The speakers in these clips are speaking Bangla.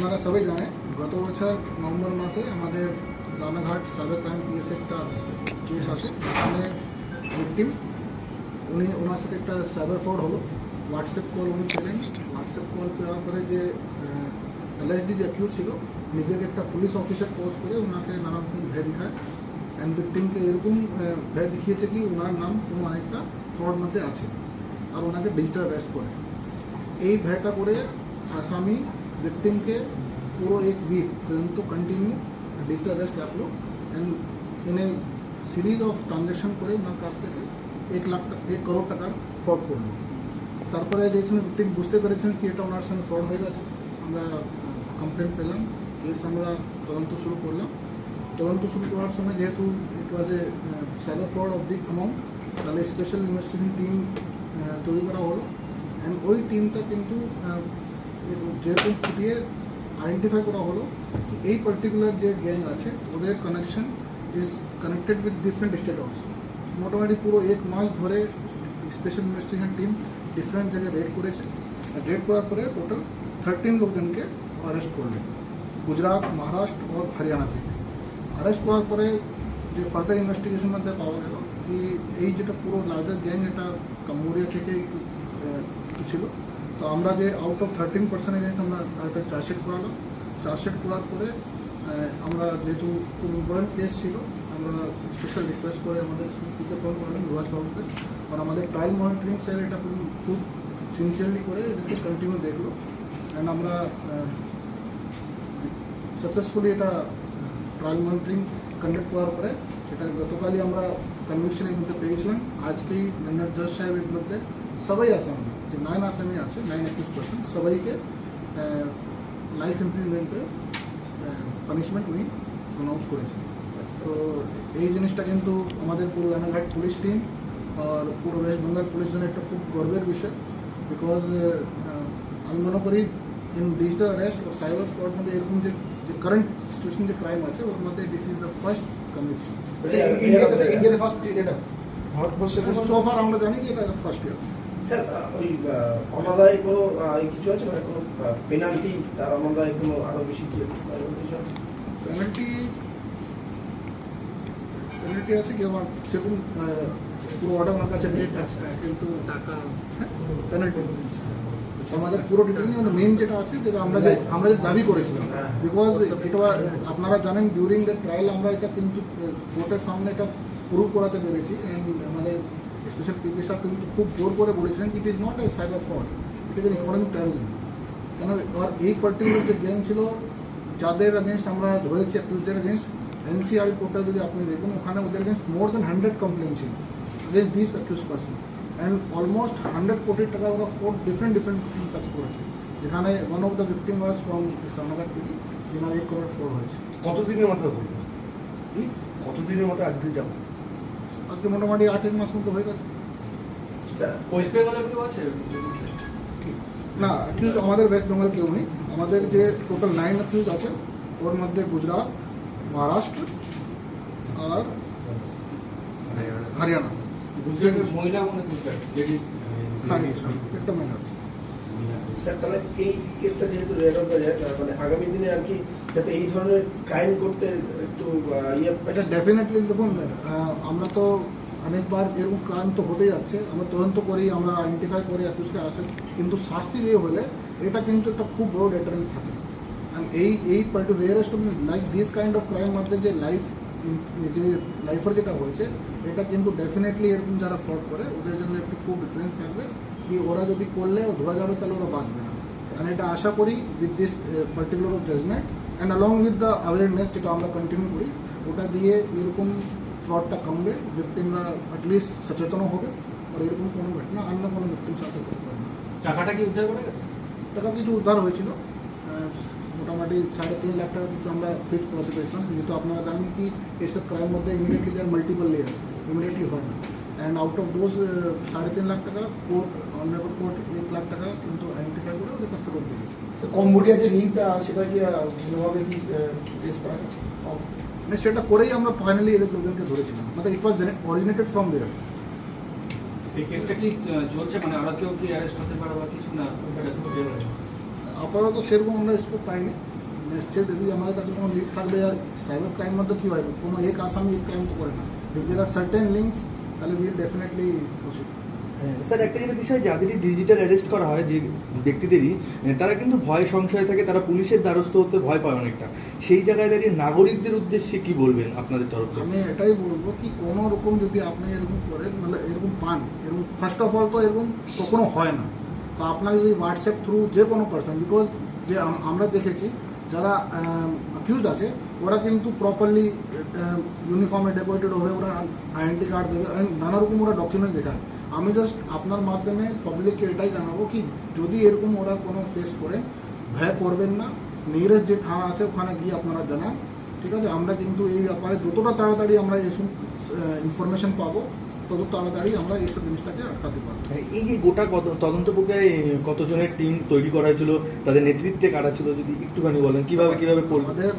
আপনারা সবাই জানেন, গত বছর নভেম্বর মাসে আমাদের রানাঘাট সাইবার ক্রাইম পিএসে একটা কেস আসে। যেখানে ভিকটিম উনি ওনার সাথে একটা সাইবার ফ্রড হলো। হোয়াটসঅ্যাপ কল উনি পেলেন। হোয়াটসঅ্যাপ কল পাওয়ার পরে যে এলএসডি যে অ্যাকিউজ ছিল, নিজেকে একটা পুলিশ অফিসার পোস্ট করে ওনাকে নানা রকম ভয় দেখায়। অ্যান্ড ভিকটিমকে এরকম ভয় দেখিয়েছে কি ওনার নাম কোনো অনেকটা ফ্রড মধ্যে আছে। আর ওনাকে ডিজিটাল অ্যারেস্ট করে। এই ভয়টা করে আসামি ভিকটিমকে পুরো এক উইক পর্যন্ত কন্টিনিউ ডিজিটাল অ্যারেস্ট রাখল and in a series of transaction করে ওনার কাছ থেকে এক লাখ টা- এক করোড় টাকার ফ্রড করল তারপরে যে সময় ভিকটিম বুঝতে পেরেছেন কি এটা ওনার সঙ্গে ফ্রড হয়ে গেছে আমরা কমপ্লেন পেলাম কেস আমরা তদন্ত শুরু করলাম তদন্ত শুরু করার সময় যেহেতু it was a cyber fraud of big amount তাহলে স্পেশাল ইনভেস্টিগেশন টিম তৈরি করা হলো অ্যান্ড ওই টিমটা কিন্তু আহ, যেরকম ফুটিয়ে আইডেন্টিফাই করা হলো এই পার্টিকুলার যে গ্যাং আছে, ওদের connection is connected with different state also মোটামুটি পুরো এক মাস ধরে স্পেশাল ইনভেস্টিগেশন টিম ডিফারেন্ট জায়গায় রেড করেছে। আর রেড করার পরে টোটাল থার্টিন লোকজনকে অ্যারেস্ট করলেন গুজরাট, মহারাষ্ট্র ও হরিয়ানা থেকে। অ্যারেস্ট করার পরে যে ফার্দার ইনভেস্টিগেশন মধ্যে পাওয়া গেল, কি এই যেটা পুরো লার্জার গ্যাং এটা কামুরিয়া থেকে ছিল তো আমরা যে আউট অফ থার্টিন পার্সেন্টেজ আমরা একটা চার্জশিট করালাম চার্জশিট করার পরে আমরা যেহেতু ইম্পর্টেন্ট কেস ছিল, আমরা স্পেশাল রিকোয়েস্ট করে আমাদের স্পিকার ফোন করলেন বাবুকে, আর আমাদের ট্রায়াল মনিটরিং স্যার এটা খুব সিনসিয়ারলি করে এটাকে কন্টিনিউ দেখল। অ্যান্ড আমরা সাকসেসফুলি এটা ট্রায়াল মনিটরিং কন্ডাক্ট করার পরে এটা গতকালই আমরা কনভিকশনের মধ্যে পেয়েছিলাম। আজকেই মান্নার জজ সাহেবের বিরুদ্ধে সবাই আসামি যে নাইন আসামি আছে নাইন একুশ পার্সেন্ট সবাইকে লাইফ ইমপ্লিমেন্টের পানিশমেন্ট উনি প্রনাউন্স করেছেন। তো এই জিনিসটা কিন্তু আমাদের পুরো রানাঘাট পুলিশ টিম আর পুরো ওয়েস্ট বেঙ্গল পুলিশ জন্য একটা খুব গর্বের বিষয় বিকজ আমি মনে করি ইন ডিজিটাল অ্যারেস্ট ও সাইবার ফ্রড মধ্যে এরকম যে যে কারেন্ট সিচুয়েশন যে ক্রাইম আছে ওর মধ্যে দিস ইজ দ্য ফার্স্ট ইন্ডিয়াতে এটা ভারতবর্ষে সো ফার আমরা জানি কি এটা ফার্স্ট ইয়ার স্যার ওই অনাদায় কোনো কিছু আছে? মানে কোনো পেনাল্টি তার অনাদায় কোনো আরও বেশি কিছু আছে? পেনাল্টি পেনাল্টি আছে কি? আমার সেরকম পুরো অর্ডার আমার কাছে নেই কিন্তু পেনাল্টি আমাদের পুরো ডিটেইলিং আমাদের মেন যেটা আছে যেটা আমরা যে আমরা যে দাবি করেছিলাম। হ্যাঁ। বিকজ এটা আপনারা জানেন ডিউরিং দ্য ট্রায়াল আমরা এটা কিন্তু কোর্টের সামনে এটা প্রুভ করাতে পেরেছি। আমাদের স্পেশাল পিপি সাহেব কিন্তু খুব জোর করে বলেছিলেন it is not a cyber fraud it is an economic terrorism কেন আর এই পার্টিকুলার যে গ্যাং ছিল যাদের অ্যাগেনস্ট আমরা ধরেছি অ্যাকিউজদের অ্যাগেনস্ট এনসিআর পোর্টাল যদি আপনি দেখুন ওখানে ওদের against more then hundred complain ছিল against this accuse person and almost hundred crore টাকা ওরা ফোর ডিফারেন্ট ডিফারেন্ট কাজ করেছে। যেখানে one of the victim was from Islamabad PT যেনার এক করোড় ফ্রড হয়েছে। কতদিনের মাথায় কতদিনের মধ্যে আজকে যাব আজকে মোটামুটি আট এক মাস মতো হয়ে গেছে। স্যার, ওয়েস্ট বেঙ্গলের কেউ আছে? না অ্যাকিউজ আমাদের ওয়েস্ট বেঙ্গল কেউ নেই। আমাদের যে টোটাল নাইন অ্যাকিউজ আছে ওর মধ্যে গুজরাট মহারাষ্ট্র আর হরিয়ানা। গুজরাটের মহিলা মনে হ্যাঁ একটা আছে। স্যার, তাহলে এই কেসটা যেহেতু রেড অফ দ্য মানে আগামী দিনে আর কি যাতে এই ধরনের ক্রাইম করতে একটু ইয়ে এটা ডেফিনেটলি দেখুন আমরা তো অনেকবার এরকম ক্রাইম তো হতেই যাচ্ছে। আমরা তদন্ত করি, আমরা আইডেন্টিফাই করি একুশকে আসে। কিন্তু শাস্তি দিয়ে হলে এটা কিন্তু একটা খুব বড় ডেটারেন্স থাকে। এই এই particular rearrest like this kind of crime মধ্যে যে লাইফ যে লাইফের যেটা হয়েছে, এটা কিন্তু ডেফিনেটলি এরকম যারা ফ্রড করে, ওদের জন্য একটু খুব ডিফারেন্স থাকবে। কি ওরা যদি করলে ধরা যাবে তাহলে ওরা বাঁচবে না। আমি এটা আশা করি with this particular of judgement and along with the awareness যেটা আমরা কন্টিনিউ করি ওটা দিয়ে এরকম ফ্রডটা কমবে ভিক্টিমরা অ্যাটলিস্ট সচেতন হবে আর এরকম কোনো ঘটনা অন্য কোনো ভিক্টিম সাথে করতে পারবে না। টাকাটা কি উদ্ধার করে টাকা কিছু উদ্ধার হয়েছিল। মোটামুটি সাড়ে তিন লাখ টাকা কিছু আমরা ফিক্স করাতে পেরেছিলাম। যেহেতু আপনারা জানেন কি এইসব ক্রাইম মধ্যে immediately there multiple layers immediately হয় না। অ্যান্ড আউট অফ দোজ সাড়ে তিন লাখ টাকা কোর্ট অন রেকর্ড কোর্ট এক লাখ টাকা কিন্তু আইডেন্টিফাই করে ওদেরকে ফেরত দিয়েছে কম্বোডিয়ার যে লিঙ্কটা সেটা কি কোনোভাবে কি টেস্ট করা গেছে মানে সেটা করেই আমরা ফাইনালি এদের লোকজনকে ধরেছিলাম। মানে ইট ওয়াজ অরিজিনেটেড ফ্রম দেয়ার এই কেসটা কি চলছে? মানে আরও কেউ কি অ্যারেস্ট হতে পারে বা কিছু না আপাতত সেরকম আমরা স্কোপ পাইনি। নেক্সট যদি আমাদের কাছে কোনো লিড থাকবে সাইবার ক্রাইম মধ্যে কী হয়? কোনো এক আসামি এই ক্রাইম তো করে না। If there are certain links তাহলে উইল ডেফিনেটলি প্রসিড স্যার একটা যেটা বিষয় যাদেরই ডিজিটাল অ্যারেস্ট করা হয় যে ব্যক্তিদেরই তারা কিন্তু ভয় সংশয় থাকে তারা পুলিশের দ্বারস্থ হতে ভয় পায় অনেকটা। সেই জায়গায় দাঁড়িয়ে নাগরিকদের উদ্দেশ্যে কি বলবেন আপনাদের তরফ থেকে? আমি এটাই বলব কি কোনো রকম যদি আপনি এরকম করেন মানে এরকম পান এরকম ফার্স্ট অফ অল তো এরকম কখনো হয় না। তো আপনার যদি হোয়াটসঅ্যাপ থ্রু যে কোনো পার্সন বিকজ যে আমরা দেখেছি যারা অ্যাকিউজ আছে, ওরা কিন্তু প্রপারলি ইউনিফর্মে ডেকোরেটেড হবে ওরা আইডেন্টি কার্ড দেবে নানা রকম ওরা ডকুমেন্ট দেখায়। আমি জাস্ট আপনার মাধ্যমে পাবলিককে এটাই জানাব কি, যদি এরকম ওরা কোনো ফেস করে, ভয় করবেন না নিয়ারেস্ট যে থানা আছে, ওখানে গিয়ে আপনারা জানান, ঠিক আছে? আমরা কিন্তু এই ব্যাপারে যতটা তাড়াতাড়ি আমরা এসব ইনফরমেশন পাবো তত তাড়াতাড়ি আমরা এইসব জিনিসটাকে আটকাতে পারব। এই যে গোটা তদন্ত প্রক্রিয়ায় কতজনের টিম তৈরি করা হয়েছিল তাদের নেতৃত্বে কারা ছিল যদি একটুখানি বলেন কীভাবে কীভাবে আমাদের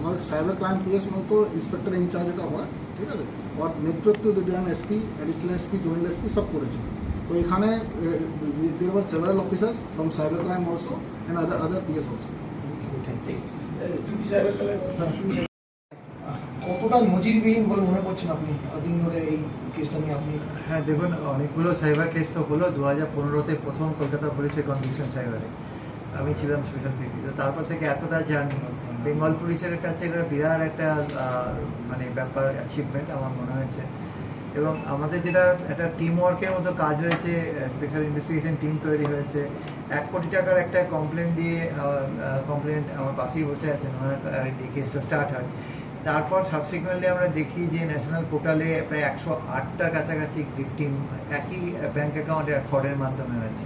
আমাদের সাইবার ক্রাইম পিএস মতো ইন্সপেক্টর ইনচার্জ এটা হয় ঠিক আছে? ওর নেতৃত্ব দেন SP additional SP zonal SP সব করেছে। তো এখানে there were several officers from cyber crime also and other other PS also cyber crime কতটা নজিরবিহীন বলে মনে করছেন আপনি? দিন ধরে এই কেসটা নিয়ে আপনি? হ্যাঁ দেখুন, অনেকগুলো সাইবার কেস তো হলো। দু হাজার পনেরোতে প্রথম কলকাতা পুলিশের কনভিকশন সাইবারে আমি ছিলাম স্পেশাল পিপি তো তারপর থেকে এতটা জার্নি বেঙ্গল পুলিশের কাছে এটা বিরাট একটা মানে ব্যাপার অ্যাচিভমেন্ট আমার মনে হয়েছে। এবং আমাদের যেটা একটা টিম ওয়ার্কের মতো কাজ হয়েছে স্পেশাল ইনভেস্টিগেশন টিম তৈরি হয়েছে। এক কোটি টাকার একটা কমপ্লেন দিয়ে কমপ্লেন আমার পাশেই বসে আছেন। ওনার কেসটা স্টার্ট হয়। তারপর সাবসিকুয়েন্টলি আমরা দেখি যে ন্যাশনাল পোর্টালে প্রায় একশো আটটার কাছাকাছি ভিকটিম একই ব্যাঙ্ক অ্যাকাউন্টে ফ্রডের মাধ্যমে হয়েছে।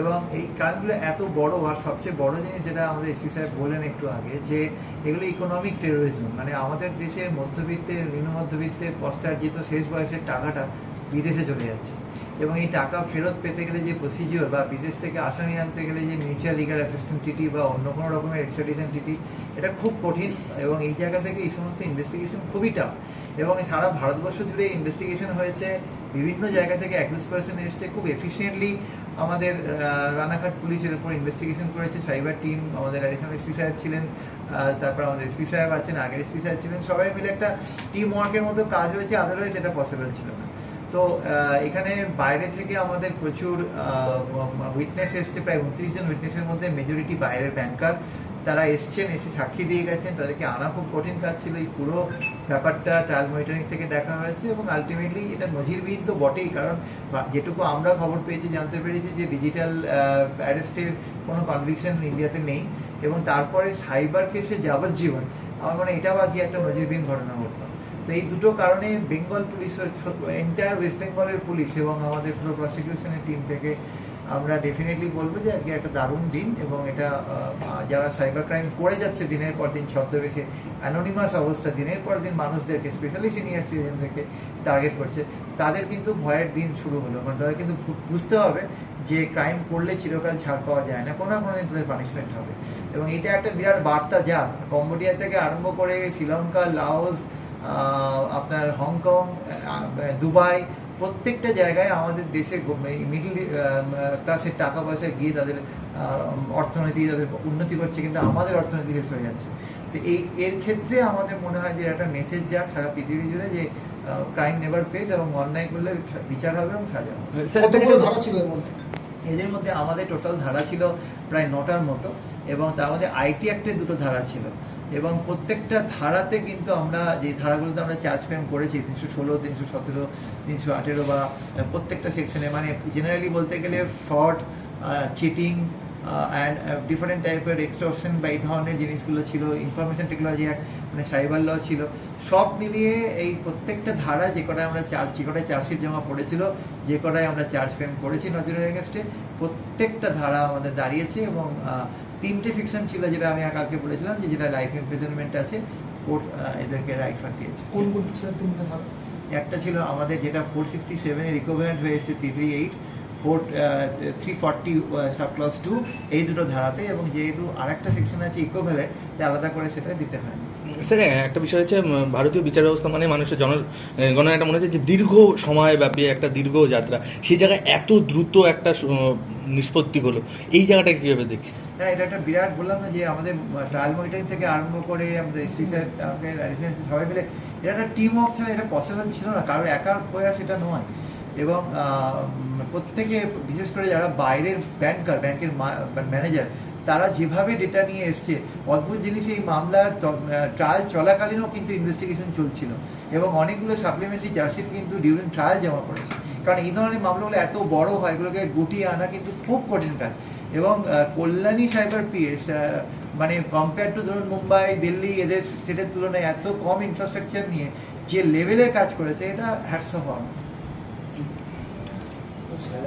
এবং এই কারণগুলো এত বড় আর সবচেয়ে বড় জিনিস যেটা আমাদের এসপি সাহেব বললেন একটু আগে যে এগুলো ইকোনমিক টেরোরিজম মানে আমাদের দেশের মধ্যবিত্তের নিম্ন মধ্যবিত্তের পস্টার্জিত শেষ বয়সের টাকাটা বিদেশে চলে যাচ্ছে। এবং এই টাকা ফেরত পেতে গেলে যে প্রসিজিওর বা বিদেশ থেকে আসামি আনতে গেলে যে মিউচুয়াল লিগাল অ্যাসিস্ট্যান্ট টিটি বা অন্য কোনো রকমের এক্সট্রাডিশন টিটি এটা খুব কঠিন এবং এই জায়গা থেকে এই সমস্ত ইনভেস্টিগেশন খুবই টাফ এবং সারা ভারতবর্ষ জুড়ে ইনভেস্টিগেশন হয়েছে। বিভিন্ন জায়গা থেকে অ্যাকিউজ পার্সন এসছে, খুব এফিসিয়েন্টলি আমাদের রানাঘাট পুলিশের উপর ইনভেস্টিগেশন করেছে। সাইবার টিম আমাদের অ্যাডিশনাল এসপি সাহেব ছিলেন তারপর আমাদের এসপি সাহেব আছেন, আগের এসপি সাহেব ছিলেন। সবাই মিলে একটা টিম ওয়ার্কের মতো কাজ হয়েছে আদারওয়াইজ এটা পসিবল ছিল না। তো এখানে বাইরে থেকে আমাদের প্রচুর উইটনেস এসছে, প্রায় উনত্রিশ জন উইটনেসের মধ্যে মেজরিটি বাইরের ব্যাংকার তারা এসছেন, এসে সাক্ষী দিয়ে গেছেন। তাদেরকে আনা খুব কঠিন কাজ ছিল। এই পুরো ব্যাপারটা ট্রায়াল মনিটরিং থেকে দেখা হয়েছে এবং আলটিমেটলি এটা নজিরবিহীন তো বটেই, কারণ যেটুকু আমরা খবর পেয়েছি, জানতে পেরেছি যে ডিজিটাল অ্যারেস্টের কোনো কনভিকশন ইন্ডিয়াতে নেই এবং তারপরে সাইবার কেসে যাবজ্জীবন। আমার মনে হয় এটা বাকি একটা নজিরবিহীন ঘটনা ঘটলো। তো এই দুটো কারণে বেঙ্গল পুলিশ এন্টায়ার ওয়েস্ট বেঙ্গলের পুলিশ এবং আমাদের পুরো প্রসিকিউশনের টিম থেকে আমরা ডেফিনেটলি বলব যে আজকে একটা দারুণ দিন এবং এটা যারা সাইবার ক্রাইম করে যাচ্ছে দিনের পর দিন ছদ্মবেশে অ্যানোনিমাস অবস্থা, দিনের পর দিন মানুষদেরকে স্পেশালি সিনিয়র সিটিজেনদেরকে টার্গেট করছে, তাদের কিন্তু ভয়ের দিন শুরু হলো কারণ তাদের কিন্তু বুঝতে হবে যে ক্রাইম করলে চিরকাল ছাড় পাওয়া যায় না, কোনো না কোনো তাদের পানিশমেন্ট হবে এবং এটা একটা বিরাট বার্তা যা কম্বোডিয়া থেকে আরম্ভ করে শ্রীলঙ্কা লাওস আপনার হংকং দুবাই প্রত্যেকটা জায়গায় আমাদের দেশে মিডিল ক্লাসের টাকা পয়সা গিয়ে তাদের অর্থনীতি তাদের উন্নতি করছে কিন্তু আমাদের অর্থনীতি শেষ হয়ে যাচ্ছে। তো এই এর ক্ষেত্রে আমাদের মনে হয় যে একটা মেসেজ যাক সারা পৃথিবী জুড়ে যে ক্রাইম নেভার পেজ এবং অন্যায় করলে বিচার হবে এবং সাজা হবে। এদের মধ্যে আমাদের টোটাল ধারা ছিল প্রায় নটার মতো এবং তার মধ্যে আইটি অ্যাক্টের দুটো ধারা ছিল। এবং প্রত্যেকটা ধারাতে কিন্তু আমরা যে ধারাগুলোতে আমরা চার্জ ফ্রেম করেছি, তিনশো ষোলো, তিনশো সতেরো, তিনশো আঠেরো বা প্রত্যেকটা সেকশনে মানে জেনারেলি বলতে গেলে ফ্রড চিটিং অ্যান্ড ডিফারেন্ট টাইপের এক্সটর্শন বা এই ধরনের জিনিসগুলো ছিল ইনফরমেশন টেকনোলজি অ্যাক্ট মানে সাইবার ল ছিল, সব মিলিয়ে এই প্রত্যেকটা ধারা যে কটায় আমরা চার্জ যে কটায় চার্জশিট জমা পড়েছিল, যে কটায় আমরা চার্জ ফ্রেম করেছি নজরের এগেনস্টে প্রত্যেকটা ধারা আমাদের দাঁড়িয়েছে এবং তিনটে সেকশন ছিল যেটা আমি কালকে বলেছিলাম যে যেটা লাইফ ইমপ্রিজনমেন্ট আছে কোর্ট এদেরকে রাইট ফার দিয়েছে কোন কোন সেকশন তিনটে ধারা? একটা ছিল আমাদের যেটা ফোর সিক্সটি সেভেনে রিকভারেন্ট হয়ে এসেছে three three eight four three forty sub clause two এই দুটো ধারাতে এবং যেহেতু আরেকটা সেকশন আছে ইকোভ্যালেন্ট আলাদা করে সেটা দিতে হয় স্যার একটা বিষয় হচ্ছে ভারতীয় বিচার ব্যবস্থা মানে মানুষের জন গণনাটা মনে হচ্ছে যে দীর্ঘ সময়ব্যাপী একটা দীর্ঘ যাত্রা। সেই জায়গায় এত দ্রুত একটা নিষ্পত্তি হলো। এই জায়গাটাকে কীভাবে দেখছি হ্যাঁ এটা একটা বিরাট বললাম না যে আমাদের ট্রায়াল মনিটরিং থেকে আরম্ভ করে আমাদের এসটি স্যার সবাই মিলে, এটা একটা টিম ওয়ার্ক ছাড়া এটা পসিবল ছিল না কারোর একার প্রয়াস এটা নয়। এবং প্রত্যেকে, বিশেষ করে যারা বাইরের ব্যাংকার ব্যাংকের ম্যানেজার তারা যেভাবে ডেটা নিয়ে এসছে, অদ্ভুত জিনিস এই মামলার ট্রায়াল চলাকালীনও কিন্তু ইনভেস্টিগেশন চলছিল। এবং অনেকগুলো সাপ্লিমেন্টারি চার্জশিট কিন্তু ডিউরিং ট্রায়াল জমা পড়েছে। কারণ এই ধরনের মামলাগুলো এত বড় হয়, এগুলোকে গুটিয়ে আনা কিন্তু খুব কঠিন কাজ। এবং কল্যাণী সাইবার পিএস মানে কম্পেয়ার টু ধরুন মুম্বাই, দিল্লি, এদের স্টেটের তুলনায় এত কম ইনফ্রাস্ট্রাকচার নিয়ে যে লেভেলের কাজ করেছে, এটা হ্যাটস অফ স্যার